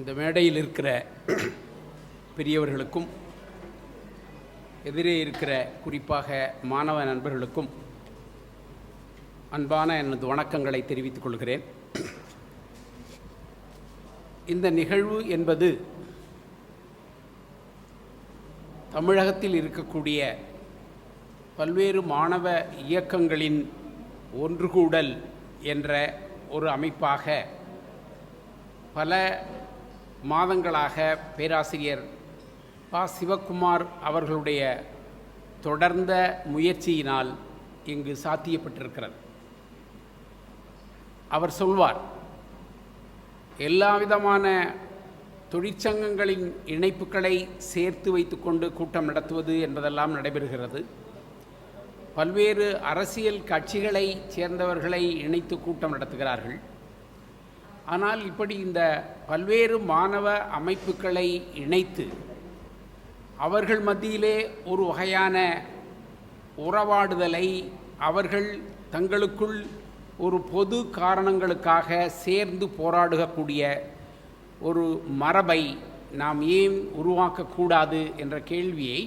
இந்த மேடையில் இருக்கிற பெரியவர்களுக்கும் எதிரே இருக்கிற குறிப்பாக மாணவ நண்பர்களுக்கும் அன்பான எனது வணக்கங்களை தெரிவித்துக் கொள்கிறேன். இந்த நிகழ்வு என்பது தமிழகத்தில் இருக்கக்கூடிய பல்வேறு மாணவ இயக்கங்களின் ஒன்றுகூடல் என்ற ஒரு அமைப்பாக பல மாதங்களாக பேராசிரியர் ப. சிவக்குமார் அவர்களுடைய தொடர்ந்த முயற்சியினால் இங்கு சாத்தியப்பட்டிருக்கிறது. அவர் சொல்வார் எல்லா விதமான தொழிற்சங்கங்களின் இணைப்புகளை சேர்த்து வைத்துக்கொண்டு கூட்டம் நடத்துவது என்பதெல்லாம் நடைபெறுகிறது. பல்வேறு அரசியல் கட்சிகளை சேர்ந்தவர்களை இணைத்து கூட்டம் நடத்துகிறார்கள். ஆனால் இப்படி இந்த பல்வேறு மாணவ அமைப்புகளை இணைத்து அவர்கள் மத்தியிலே ஒரு வகையான உறவாடுதலை அவர்கள் தங்களுக்குள் ஒரு பொது காரணங்களுக்காக சேர்ந்து போராடக்கூடிய ஒரு மரபை நாம் ஏன் உருவாக்கக்கூடாது என்ற கேள்வியை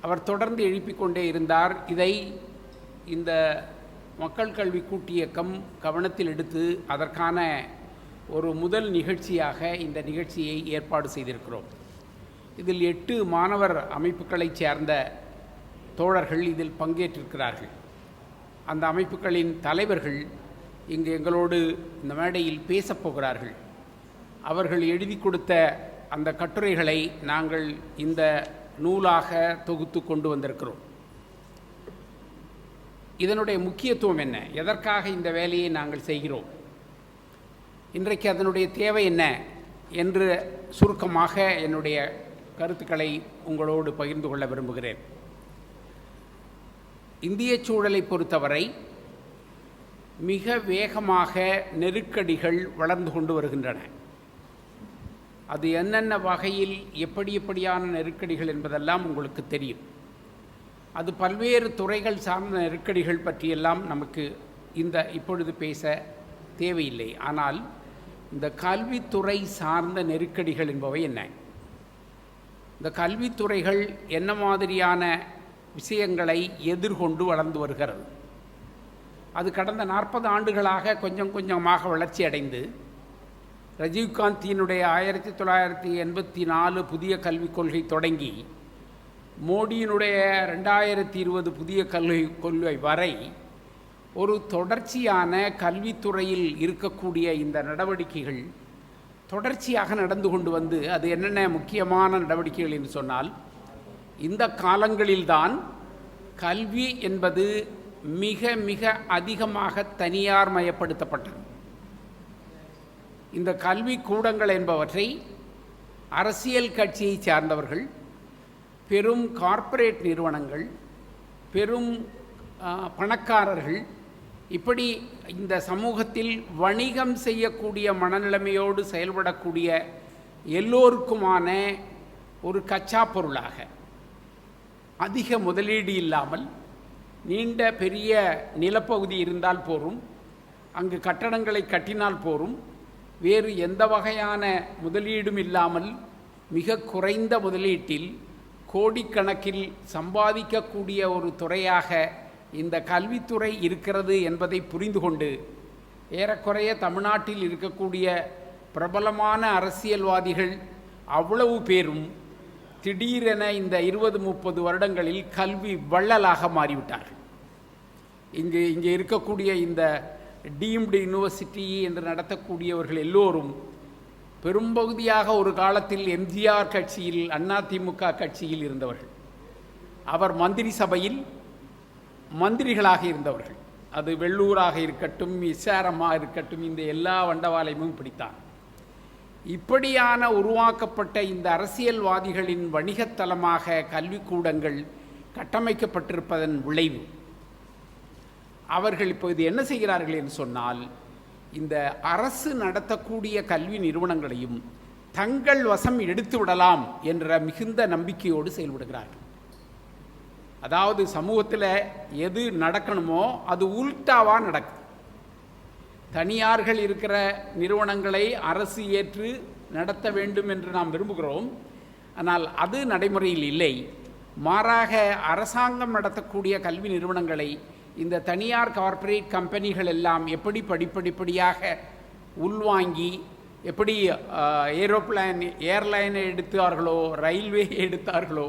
அவர் தொடர்ந்து எழுப்பிக் கொண்டே இருந்தார். இதை இந்த மக்கள் கல்வி கூட்டியக்கம் கவனத்தில் எடுத்து அதற்கான ஒரு முதல் நிகழ்ச்சியாக இந்த நிகழ்ச்சியை ஏற்பாடு செய்திருக்கிறோம். இதில் எட்டு மாணவர் அமைப்புகளைச் சேர்ந்த தோழர்கள் இதில் பங்கேற்றிருக்கிறார்கள். அந்த அமைப்புகளின் தலைவர்கள் இங்கு எங்களோடு இந்த மேடையில் பேசப் போகிறார்கள். அவர்கள் எழுதி கொடுத்த அந்த கட்டுரைகளை நாங்கள் இந்த நூலாக தொகுத்து கொண்டு வந்திருக்கிறோம். இதனுடைய முக்கியத்துவம் என்ன? எதற்காக இந்த வேலையை நாங்கள் செய்கிறோம்? இன்றைக்கு அதனுடைய தேவை என்ன? என்று சுருக்கமாக என்னுடைய கருத்துக்களை உங்களோடு பகிர்ந்து கொள்ள விரும்புகிறேன். இந்திய சூழலை பொறுத்தவரை மிக வேகமாக நெருக்கடிகள் வளர்ந்து கொண்டு வருகின்றன. அது என்னென்ன வகையில் எப்படி எப்படியான நெருக்கடிகள் என்பதெல்லாம் உங்களுக்கு தெரியும். அது பல்வேறு துறைகள் சார்ந்த நெருக்கடிகள் பற்றியெல்லாம் நமக்கு இந்த இப்பொழுது பேச தேவையில்லை. ஆனால் இந்த கல்வித்துறை சார்ந்த நெருக்கடிகள் என்பவை என்ன? இந்த கல்வித்துறைகள் என்ன மாதிரியான விஷயங்களை எதிர்கொண்டு வளர்ந்து வருகிறது? அது கடந்த நாற்பது ஆண்டுகளாக கொஞ்சம் கொஞ்சமாக வளர்ச்சி அடைந்து ரஜீவ்காந்தியினுடைய ஆயிரத்தி தொள்ளாயிரத்தி எண்பத்தி நாலு புதிய கல்விக் கொள்கை தொடங்கி மோடியினுடைய ரெண்டாயிரத்தி இருபது புதிய கல்வி கொள்கை வரை ஒரு தொடர்ச்சியான கல்வித்துறையில் இருக்கக்கூடிய இந்த நடவடிக்கைகள் தொடர்ச்சியாக நடந்து கொண்டு வந்து அது என்னென்ன முக்கியமான நடவடிக்கைகள் என்று சொன்னால் இந்த காலங்களில்தான் கல்வி என்பது மிக மிக அதிகமாக தனியார் மயப்படுத்தப்பட்டது. இந்த கல்வி கூடங்கள் என்பவற்றை அரசியல் கட்சியை சார்ந்தவர்கள் பெரும் கார்ப்பரேட் நிறுவனங்கள் பெரும் பணக்காரர்கள் இப்படி இந்த சமூகத்தில் வணிகம் செய்யக்கூடிய மனநிலைமையோடு செயல்படக்கூடிய எல்லோருக்குமான ஒரு கச்சா பொருளாக. அதிக முதலீடு இல்லாமல் நீண்ட பெரிய நிலப்பகுதி இருந்தால் போரும் அங்கு கட்டடங்களை கட்டினால் போரும் வேறு எந்த வகையான முதலீடும் இல்லாமல் மிக குறைந்த முதலீட்டில் கோடிக்கணக்கில் சம்பாதிக்கக்கூடிய ஒரு துறையாக இந்த கல்வித்துறை இருக்கிறது என்பதை புரிந்து கொண்டு ஏறக்குறைய தமிழ்நாட்டில் இருக்கக்கூடிய பிரபலமான அரசியல்வாதிகள் அவ்வளவு பேரும் திடீரென இந்த இருபது முப்பது வருடங்களில் கல்வி வள்ளலாக மாறிவிட்டார்கள். இங்கு இங்கே இருக்கக்கூடிய இந்த டீம்டு யூனிவர்சிட்டி என்று நடத்தக்கூடியவர்கள் எல்லோரும் பெரும்பகுதியாக ஒரு காலத்தில் எம்ஜிஆர் கட்சியில் அதிமுக கட்சியில் இருந்தவர்கள். அவர் மந்திரி சபையில் மந்திரிகளாக இருந்தவர்கள். அது வெள்ளூராக இருக்கட்டும் இசாரமாக இருக்கட்டும் இந்த எல்லா வண்டவாளையமும் பிடித்தான். இப்படியான உருவாக்கப்பட்ட இந்த அரசியல்வாதிகளின் வணிகத்தலமாக கல்விக்கூடங்கள் கட்டமைக்கப்பட்டிருப்பதன் விளைவு. அவர்கள் இப்போது என்ன செய்கிறார்கள் என்று சொன்னால் இந்த அரசு நடத்தக்கூடிய கல்வி நிறுவனங்களையும் தங்கள் வசம் எடுத்து விடலாம் என்ற மிகுந்த நம்பிக்கையோடு செயல்படுகிறார்கள். அதாவது சமூகத்தில் எது நடக்கணுமோ அது உல்டாவாக நடக்குது தனியார்கள் இருக்கிற நிறுவனங்களை அரசு ஏற்று நடத்த வேண்டும் என்று நாம் விரும்புகிறோம். ஆனால் அது நடைமுறையில் இல்லை. மாறாக அரசாங்கம் நடத்தக்கூடிய கல்வி நிறுவனங்களை இந்த தனியார் கார்ப்பரேட் கம்பெனிகள் எல்லாம் எப்படி படிப்படிப்படியாக உள்வாங்கி எப்படி ஏரோப்ளேன் ஏர்லைனை எடுத்தார்களோ ரயில்வே எடுத்தார்களோ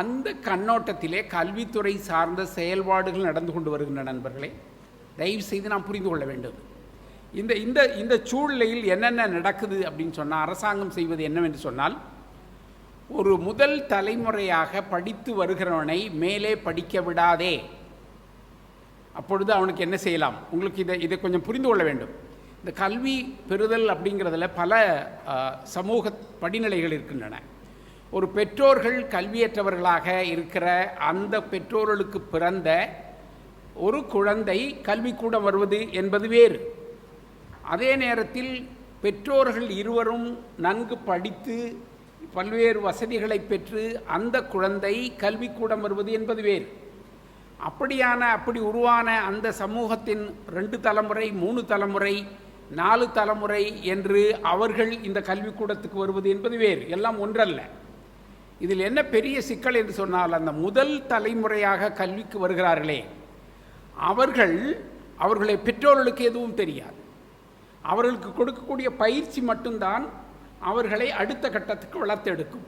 அந்த கண்ணோட்டத்திலே கல்வித்துறை சார்ந்த செயல்பாடுகள் நடந்து கொண்டு வருகின்ற நண்பர்களே. தயவு செய்து நாம் புரிந்து கொள்ள வேண்டும். இந்த இந்த இந்த சூழ்நிலையில் என்னென்ன நடக்குது அப்படின்னு சொன்னால் அரசாங்கம் செய்வது என்னவென்று சொன்னால் ஒரு முதல் தலைமுறையாக படித்து வருகிறவனை மேலே படிக்க விடாதே. அப்பொழுது அவனுக்கு என்ன செய்யலாம்? உங்களுக்கு இதை இதை கொஞ்சம் புரிந்து கொள்ள வேண்டும். இந்த கல்வி பெறுதல் அப்படிங்கிறதுல பல சமூக படிநிலைகள் இருக்கின்றன. ஒரு பெற்றோர்கள் கல்வியற்றவர்களாக இருக்கிற அந்த பெற்றோர்களுக்கு பிறந்த ஒரு குழந்தை கல்விக்கூடம் வருவது என்பது வேறு. அதே நேரத்தில் பெற்றோர்கள் இருவரும் நன்கு படித்து பல்வேறு வசதிகளை பெற்று அந்த குழந்தை கல்விக்கூடம் வருவது என்பது வேறு. அப்படியான அப்படி உருவான அந்த சமூகத்தின் ரெண்டு தலைமுறை மூணு தலைமுறை நாலு தலைமுறை என்று அவர்கள் இந்த கல்விக்கூடத்துக்கு வருவது என்பது வேறு. எல்லாம் ஒன்றல்ல. இதில் என்ன பெரிய சிக்கல் என்று சொன்னால் அந்த முதல் தலைமுறையாக கல்விக்கு வருகிறார்களே அவர்கள் அவர்களை பெற்றோர்களுக்கு எதுவும் தெரியாது. அவர்களுக்கு கொடுக்கக்கூடிய பயிற்சி மட்டும்தான் அவர்களை அடுத்த கட்டத்துக்கு வளர்த்தெடுக்கும்.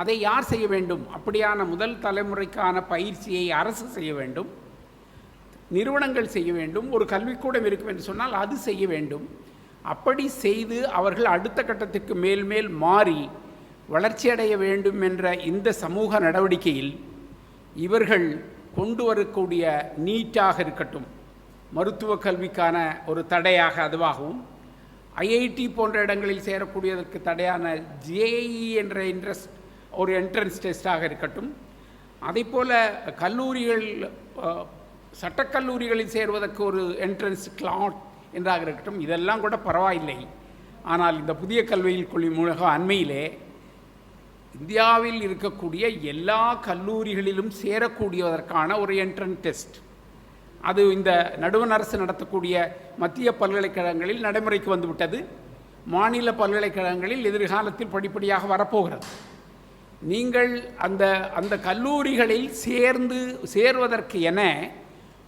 அதை யார் செய்ய வேண்டும்? அப்படியான முதல் தலைமுறைக்கான பயிற்சியை அரசு செய்ய வேண்டும். நிறுவனங்கள் செய்ய வேண்டும். ஒரு கல்விக்கூடம் இருக்கும் என்று சொன்னால் அது செய்ய வேண்டும். அப்படி செய்து அவர்கள் அடுத்த கட்டத்துக்கு மேல் மேல் மாறி வளர்ச்சியடைய வேண்டும் என்ற இந்த சமூக நடவடிக்கையில் இவர்கள் கொண்டு வரக்கூடிய நீட்டாக இருக்கட்டும். மருத்துவ கல்விக்கான ஒரு தடையாக அதுவாகவும் ஐஐடி போன்ற இடங்களில் சேரக்கூடியதற்கு தடையான ஜேஇ என்ற இன்ட்ரெஸ்ட் ஒரு என்ட்ரன்ஸ் டெஸ்ட்டாக இருக்கட்டும். அதைப்போல கல்லூரிகள் சட்டக்கல்லூரிகளில் சேர்வதற்கு ஒரு என்ட்ரன்ஸ் கிளாட் என்றாக இருக்கட்டும். இதெல்லாம் கூட பரவாயில்லை. ஆனால் இந்த புதிய கல்வியில் கொள்கை மூலக அண்மையிலே இந்தியாவில் இருக்கக்கூடிய எல்லா கல்லூரிகளிலும் சேரக்கூடியதற்கான ஒரு என்ட்ரன்ஸ் டெஸ்ட் அது இந்த நடுவண் அரசு நடத்தக்கூடிய மத்திய பல்கலைக்கழகங்களில் நடைமுறைக்கு வந்துவிட்டது. மாநில பல்கலைக்கழகங்களில் எதிர்காலத்தில் படிப்படியாக வரப்போகிறது. நீங்கள் அந்த அந்த கல்லூரிகளில் சேர்ந்து சேர்வதற்கு என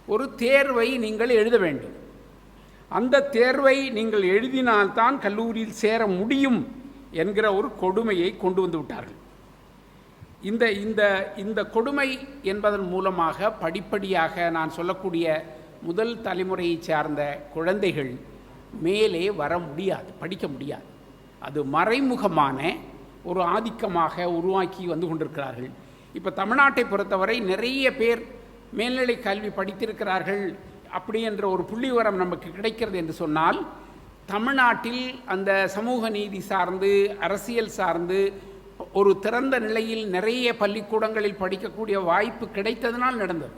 ஒரு தேர்வை நீங்கள் எழுத வேண்டும். அந்த தேர்வை நீங்கள் எழுதினால்தான் கல்லூரியில் சேர முடியும் என்கிற ஒரு கொடுமையை கொண்டு வந்து விட்டார்கள். இந்த இந்த இந்த கொடுமை என்பதன் மூலமாக படிப்படியாக நான் சொல்லக்கூடிய முதல் தலைமுறையை சார்ந்த குழந்தைகள் மேலே வர முடியாது படிக்க முடியாது. அது மறைமுகமான ஒரு ஆதிக்கமாக உருவாக்கி வந்து கொண்டிருக்கிறார்கள். இப்போ தமிழ்நாட்டை பொறுத்தவரை நிறைய பேர் மேல்நிலை கல்வி படித்திருக்கிறார்கள் அப்படி என்ற ஒரு புள்ளிவரம் நமக்கு கிடைக்கிறது என்று சொன்னால் தமிழ்நாட்டில் அந்த சமூக நீதி சார்ந்து அரசியல் சார்ந்து ஒரு திறந்த நிலையில் நிறைய பள்ளிக்கூடங்களில் படிக்கக்கூடிய வாய்ப்பு கிடைத்ததனால் நடந்தது.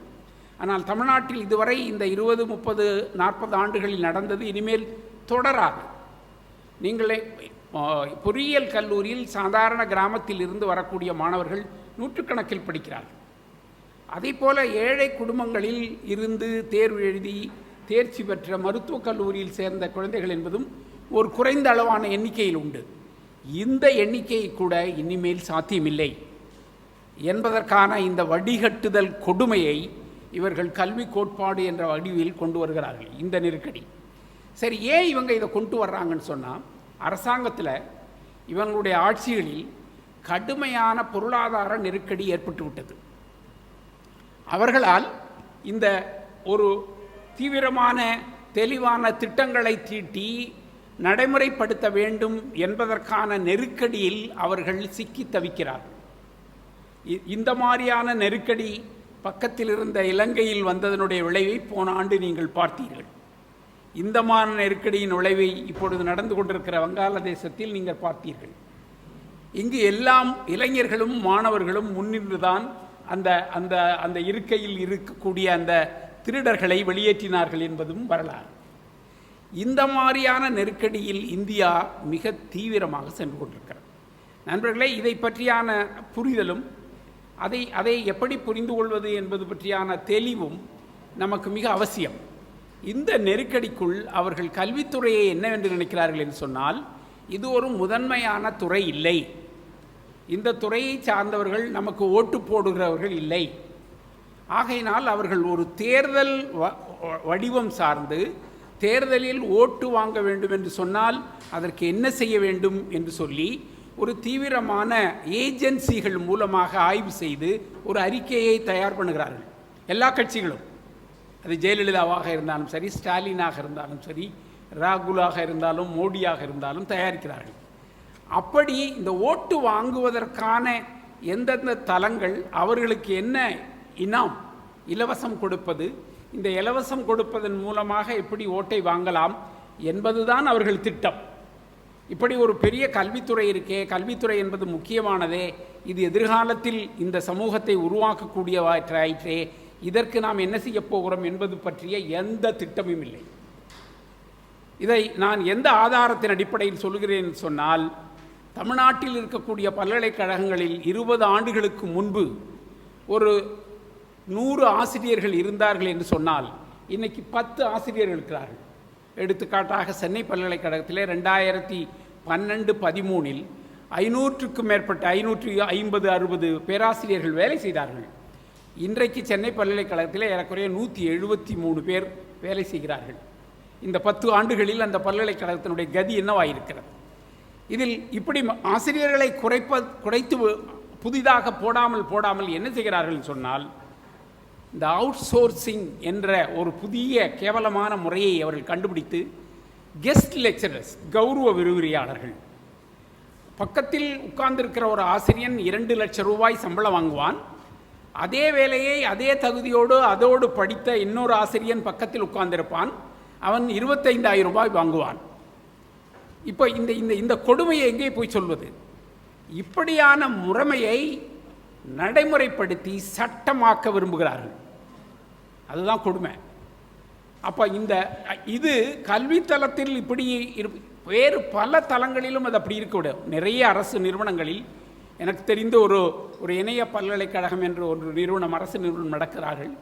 ஆனால் தமிழ்நாட்டில் இதுவரை இந்த இருபது முப்பது நாற்பது ஆண்டுகளில் நடந்தது இனிமேல் தொடராது. நீங்களே பொறியியல் கல்லூரியில் சாதாரண கிராமத்தில் இருந்து வரக்கூடிய மாணவர்கள் நூற்றுக்கணக்கில் படிக்கிறார்கள். அதே போல ஏழை குடும்பங்களில் இருந்து தேர்வு எழுதி தேர்ச்சி பெற்ற மருத்துவக் கல்லூரியில் சேர்ந்த குழந்தைகள் என்பதும் ஒரு குறைந்த அளவான எண்ணிக்கையில் உண்டு. இந்த எண்ணிக்கை கூட இனிமேல் சாத்தியமில்லை. என்பதற்கான இந்த வடிகட்டுதல் கொடுமையை இவர்கள் கல்வி கோட்பாடு என்ற வடிவில் கொண்டு வருகிறார்கள் இந்த நெருக்கடி. சரி ஏன் இவங்க இதை கொண்டு வர்றாங்கன்னு சொன்னால் அரசாங்கத்தில் இவங்களுடைய ஆட்சிகளில் கடுமையான பொருளாதார நெருக்கடி ஏற்பட்டுவிட்டது அவர்களால் இந்த ஒரு தீவிரமான தெளிவான திட்டங்களை தீட்டி நடைமுறைப்படுத்த வேண்டும் என்பதற்கான நெருக்கடியில் அவர்கள் சிக்கி தவிக்கிறார்கள். இ- இந்த மாதிரியான நெருக்கடி பக்கத்தில் இருந்த இலங்கையில் வந்ததனுடைய விளைவை போன ஆண்டு நீங்கள் பார்த்தீர்கள். இந்த மாதிரி நெருக்கடியின் விளைவை இப்பொழுது நடந்து கொண்டிருக்கிற வங்காளதேசத்தில் நீங்கள் பார்த்தீர்கள். இங்கு எல்லாம் இளைஞர்களும் மாணவர்களும் முன்னின்றுதான் அந்த அந்த அந்த இருக்கையில் இருக்கக்கூடிய அந்த திருடர்களை வெளியேற்றினார்கள் என்பதும் வரலாறு. இந்த மாதிரியான நெருக்கடியில் இந்தியா மிக தீவிரமாக சென்று கொண்டிருக்கிறது. நண்பர்களே இதை பற்றியான புரிதலும் அதை அதை எப்படி புரிந்து கொள்வது என்பது பற்றியான தெளிவும் நமக்கு மிக அவசியம். இந்த நெருக்கடிக்குள் அவர்கள் கல்வித்துறையை என்னவென்று நினைக்கிறார்கள் என்று சொன்னால் இது ஒரு முதன்மையான துறை இல்லை. இந்த துறையை சார்ந்தவர்கள் நமக்கு ஓட்டு போடுகிறவர்கள் இல்லை. ஆகையினால் அவர்கள் ஒரு தேர்தல் வ- வடிவம் சார்ந்து தேர்தலில் ஓட்டு வாங்க வேண்டும் என்று சொன்னால் அதற்கு என்ன செய்ய வேண்டும் என்று சொல்லி ஒரு தீவிரமான ஏஜென்சிகள் மூலமாக ஆய்வு செய்து ஒரு அறிக்கையை தயார் பண்ணுகிறார்கள். எல்லா கட்சிகளும். அது ஜெயலலிதாவாக இருந்தாலும் சரி ஸ்டாலினாக இருந்தாலும் சரி ராகுலாக இருந்தாலும் மோடியாக இருந்தாலும் தயாரிக்கிறார்கள். அப்படி இந்த ஓட்டு வாங்குவதற்கான எந்தெந்த தலங்கள் அவர்களுக்கு என்ன இனாம் இலவசம் கொடுப்பது இந்த இலவசம் கொடுப்பதன் மூலமாக எப்படி ஓட்டை வாங்கலாம் என்பதுதான் அவர்கள் திட்டம். இப்படி ஒரு பெரிய கல்வித்துறை இருக்கே கல்வித்துறை என்பது முக்கியமானதே இது எதிர்காலத்தில் இந்த சமூகத்தை உருவாக்கக்கூடியவற்றாயிற்றே இதற்கு நாம் என்ன செய்ய போகிறோம் என்பது பற்றிய எந்த திட்டமும் இல்லை. இதை நான் எந்த ஆதாரத்தின் அடிப்படையில் சொல்கிறேன் என்று சொன்னால் தமிழ்நாட்டில் இருக்கக்கூடிய பல்கலைக்கழகங்களில் இருபது ஆண்டுகளுக்கு முன்பு ஒரு நூறு ஆசிரியர்கள் இருந்தார்கள் என்று சொன்னால் இன்னைக்கு பத்து ஆசிரியர்கள் இருக்கிறார்கள். எடுத்துக்காட்டாக சென்னை பல்கலைக்கழகத்திலே ரெண்டாயிரத்தி பன்னெண்டு பதிமூணில் ஐநூற்றுக்கும் மேற்பட்ட ஐநூற்றி ஐம்பது அறுபது பேராசிரியர்கள் வேலை செய்தார்கள். இன்றைக்கு சென்னை பல்கலைக்கழகத்தில் ஏறக்குறைய நூற்றி எழுபத்தி மூணு பேர் வேலை செய்கிறார்கள். இந்த பத்து ஆண்டுகளில் அந்த பல்கலைக்கழகத்தினுடைய கதி என்னவாயிருக்கிறது? இதில் இப்படி ஆசிரியர்களை குறைப்ப குறைத்து புதிதாக போடாமல் போடாமல் என்ன செய்கிறார்கள் சொன்னால் இந்த அவுட் சோர்சிங் என்ற ஒரு புதிய கேவலமான முறையை அவர்கள் கண்டுபிடித்து கெஸ்ட் லெக்சரர்ஸ் கௌரவ விரிவுரையாளர்கள் பக்கத்தில் உட்கார்ந்திருக்கிற ஒரு ஆசிரியன் இரண்டு லட்சம் ரூபாய் சம்பளம் வாங்குவான் அதே வேலையை அதே தகுதியோடு அதோடு படித்த இன்னொரு ஆசிரியன் பக்கத்தில் உட்கார்ந்திருப்பான். அவன் இருபத்தைந்தாயிரம் ரூபாய் வாங்குவான். இப்போ இந்த இந்த இந்த கொடுமையை எங்கே போய் சொல்வது? இப்படியான முறைமையை நடைமுறைப்படுத்தி சட்டமாக்க விரும்புகிறார்கள். அதுதான் கொடுமை. அப்போ இந்த இது கல்வித்தலத்தில் இப்படி இரு- வேறு பல தலங்களிலும் அது அப்படி இருக்கக்கூடாது நிறைய அரசு நிறுவனங்களில் எனக்கு தெரிந்த ஒரு ஒரு இணைய பல்கலைக்கழகம் என்று ஒரு நிறுவனம் அரசு நிறுவனம் நடக்கிறார்கள்.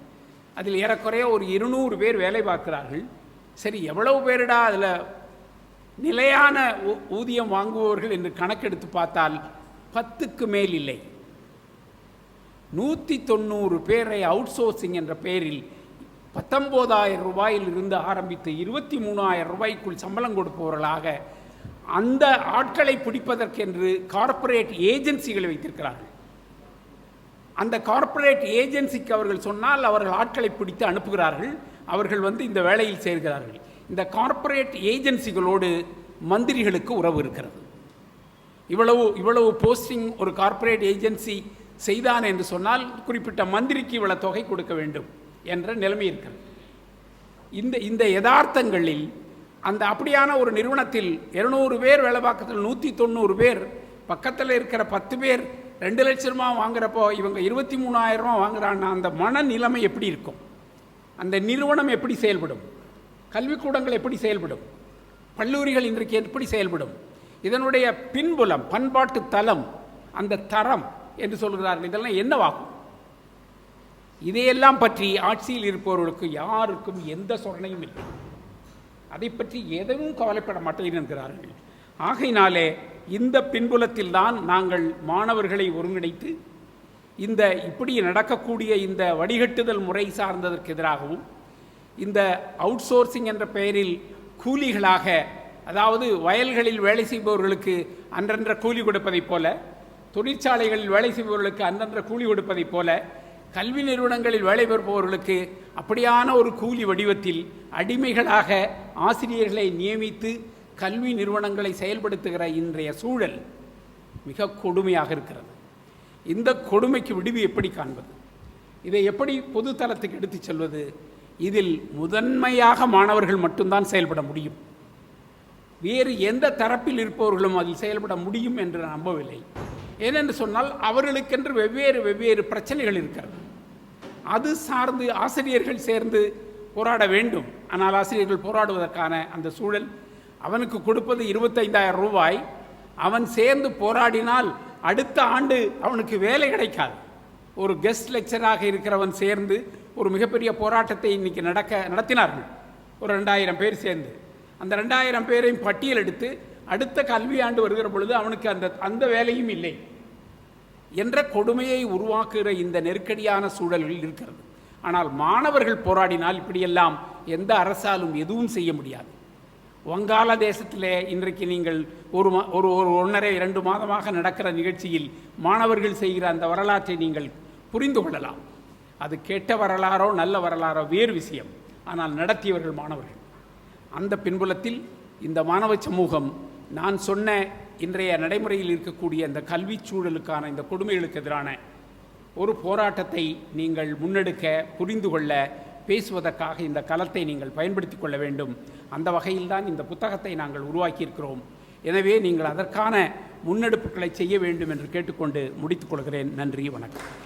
அதில் ஏறக்குறைய ஒரு இருநூறு பேர் வேலை பார்க்கிறார்கள். சரி எவ்வளவு பேரிடா அதில் நிலையான ஊ- ஊதியம் வாங்குபவர்கள் என்று கணக்கெடுத்து பார்த்தால் பத்துக்கு மேல் இல்லை. நூற்றி தொண்ணூறு பேரை அவுட் சோர்சிங் என்ற பெயரில் பத்தொம்போதாயிரம் ரூபாயில் இருந்து ஆரம்பித்து இருபத்தி மூணாயிரம் ரூபாய்க்குள் சம்பளம் கொடுப்பவர்களாக அந்த ஆட்களை பிடிப்பதற்கென்று கார்ப்பரேட் ஏஜென்சிகளை வைத்திருக்கிறார்கள். அந்த கார்ப்பரேட் ஏஜென்சிக்கு அவர்கள் சொன்னால் அவர்கள் ஆட்களை பிடித்து அனுப்புகிறார்கள். அவர்கள் வந்து இந்த வேலையில் சேர்கிறார்கள். இந்த கார்ப்பரேட் ஏஜென்சிகளோடு மந்திரிகளுக்கு உறவு இருக்கிறது. இவ்வளவு இவ்வளவு போஸ்டிங் ஒரு கார்ப்பரேட் ஏஜென்சி செய்தான் என்று சொன்னால் குறிப்பிட்ட மந்திரிக்கு இவ்வளவு தொகை கொடுக்க வேண்டும் என்ற நிலைமை இருக்கிறது. இந்த இந்த யதார்த்தங்களில் அந்த அப்படியான ஒரு நிறுவனத்தில் இருநூறு பேர் வேலை பார்க்கறதுல நூற்றி தொண்ணூறு பேர் பக்கத்தில் இருக்கிற பத்து பேர் ரெண்டு லட்ச ரூபா வாங்குறப்போ இவங்க இருபத்தி மூணாயிரம் ரூபா வாங்குறான்னா அந்த மனநிலைமை எப்படி இருக்கும்? அந்த நிறுவனம் எப்படி செயல்படும்? கல்விக்கூடங்கள் எப்படி செயல்படும்? கல்லூரிகள் இன்றைக்கு எப்படி செயல்படும்? இதனுடைய பின்புலம் பண்பாட்டு தலம் அந்த தரம் என்று சொல்கிறார்கள். இதெல்லாம் என்னவாகும்? இதையெல்லாம் பற்றி ஆட்சியில் இருப்பவர்களுக்கு யாருக்கும் எந்த சொரணையும் இல்லை. அதை பற்றி எதுவும் கவலைப்பட மாட்டேன் என்கிறார்கள். ஆகையினாலே இந்த பின்புலத்தில் தான் நாங்கள் மாணவர்களை ஒருங்கிணைத்து இந்த இப்படி நடக்கக்கூடிய இந்த வடிகட்டுதல் முறை சார்ந்ததற்கு எதிராகவும் இந்த அவுட் சோர்சிங் என்ற பெயரில் கூலிகளாக அதாவது வயல்களில் வேலை செய்பவர்களுக்கு அன்றன்ற கூலி கொடுப்பதைப் போல தொழிற்சாலைகளில் வேலை செய்பவர்களுக்கு அன்றன்ற கூலி கொடுப்பதைப் போல கல்வி நிறுவனங்களில் வேலை பெறுபவர்களுக்கு அப்படியான ஒரு கூலி வடிவத்தில் அடிமைகளாக ஆசிரியர்களை நியமித்து கல்வி நிறுவனங்களை செயல்படுத்துகிற இன்றைய சூழல் மிக கொடுமையாக இருக்கிறது. இந்த கொடுமைக்கு விடிவு எப்படி காண்பது? இதை எப்படி பொது தளத்துக்கு எடுத்துச் செல்வது? இதில் முதன்மையாக மாணவர்கள் மட்டும்தான் செயல்பட முடியும். வேறு எந்த தரப்பில் இருப்பவர்களும் அதில் செயல்பட முடியும் என்று நம்பவில்லை. ஏனென்று சொன்னால் அவர்களுக்கென்று வெவ்வேறு வெவ்வேறு பிரச்சனைகள் இருக்கிறது. அது சார்ந்து ஆசிரியர்கள் சேர்ந்து போராட வேண்டும். ஆனால் ஆசிரியர்கள் போராடுவதற்கான அந்த சூழல் அவனுக்கு கொடுப்பது இருபத்தைந்தாயிரம் ரூபாய். அவன் சேர்ந்து போராடினால் அடுத்த ஆண்டு அவனுக்கு வேலை கிடைக்காது. ஒரு கெஸ்ட் லெக்சராக இருக்கிறவன் சேர்ந்து ஒரு மிகப்பெரிய போராட்டத்தை இன்னைக்கு நடக்க நடத்தினார்கள். ஒரு ரெண்டாயிரம் பேர் சேர்ந்து. அந்த ரெண்டாயிரம் பேரையும் பட்டியல் எடுத்து அடுத்த கல்வியாண்டு வருகிற பொழுது அவனுக்கு அந்த அந்த வேலையும் இல்லை. என்ற கொடுமையை உருவாக்குகிற இந்த நெருக்கடியான சூழல்கள் இருக்கிறது. ஆனால் மாணவர்கள் போராடினால் இப்படியெல்லாம் எந்த அரசாலும் எதுவும் செய்ய முடியாது. வங்காள தேசத்திலே இன்றைக்கு நீங்கள் ஒரு மா- ஒரு ஒரு ஒன்றரை இரண்டு மாதமாக நடக்கிற நிகழ்ச்சியில் மாணவர்கள் செய்கிற அந்த வரலாற்றை நீங்கள் புரிந்து கொள்ளலாம். அது கெட்ட வரலாறோ நல்ல வரலாறோ வேறு விஷயம். ஆனால் நடத்தியவர்கள் மாணவர்கள். அந்த பின்புலத்தில் இந்த மாணவ சமூகம் நான் சொன்ன இன்றைய நடைமுறையில் இருக்கக்கூடிய இந்த கல்விச் சூழலுக்கான இந்த கொடுமைகளுக்கு எதிரான ஒரு போராட்டத்தை நீங்கள் முன்னெடுக்க புரிந்து கொள்ள பேசுவதற்காக இந்த களத்தை நீங்கள் பயன்படுத்தி கொள்ள வேண்டும். அந்த வகையில்தான் இந்த புத்தகத்தை நாங்கள் உருவாக்கியிருக்கிறோம். எனவே நீங்கள் அதற்கான முன்னெடுப்புகளை செய்ய வேண்டும் என்று கேட்டுக்கொண்டு முடித்துக் கொள்கிறேன். நன்றி வணக்கம்.